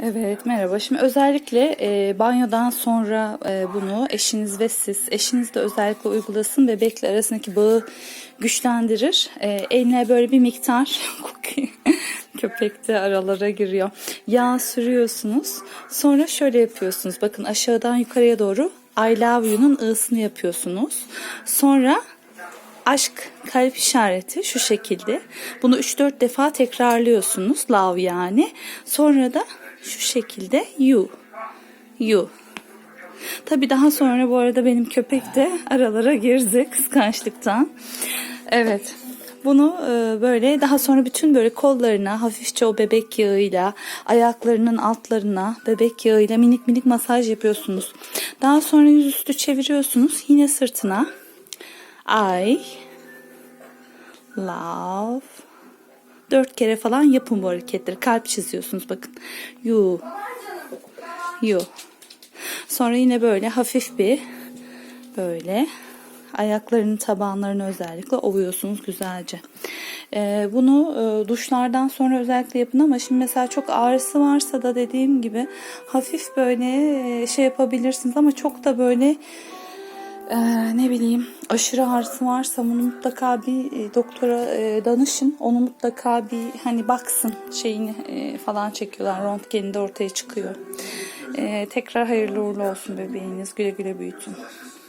Evet merhaba. Şimdi özellikle e, banyodan sonra e, bunu eşiniz ve siz, eşiniz de özellikle uygulasın. Bebekle arasındaki bağı güçlendirir. E, eline böyle bir miktar köpek de aralara giriyor. Yağ sürüyorsunuz. Sonra şöyle yapıyorsunuz. Bakın aşağıdan yukarıya doğru I love you'nun ı'sını yapıyorsunuz. Sonra aşk kalp işareti şu şekilde. Bunu 3-4 defa tekrarlıyorsunuz. Love yani. Sonra da şu şekilde you. You. Tabii daha sonra bu arada benim köpek de aralara girdi kıskançlıktan. Evet. Bunu e, böyle daha sonra bütün böyle kollarına hafifçe o bebek yağıyla ayaklarının altlarına bebek yağıyla minik minik masaj yapıyorsunuz. Daha sonra yüzüstü çeviriyorsunuz yine sırtına. I love dört kere falan yapın bu hareketleri. Kalp çiziyorsunuz bakın. You you. Sonra yine böyle hafif bir böyle ayaklarının tabanlarını özellikle ovuyorsunuz güzelce. Ee, bunu e, duşlardan sonra özellikle yapın ama şimdi mesela çok ağrısı varsa da dediğim gibi hafif böyle e, şey yapabilirsiniz ama çok da böyle ee, ne bileyim aşırı ağrısı varsa bunu mutlaka bir e, doktora e, danışın. Onu mutlaka bir hani baksın şeyini e, falan çekiyorlar. Röntgeninde ortaya çıkıyor. Ee, tekrar hayırlı uğurlu olsun bebeğiniz. Güle güle büyütün.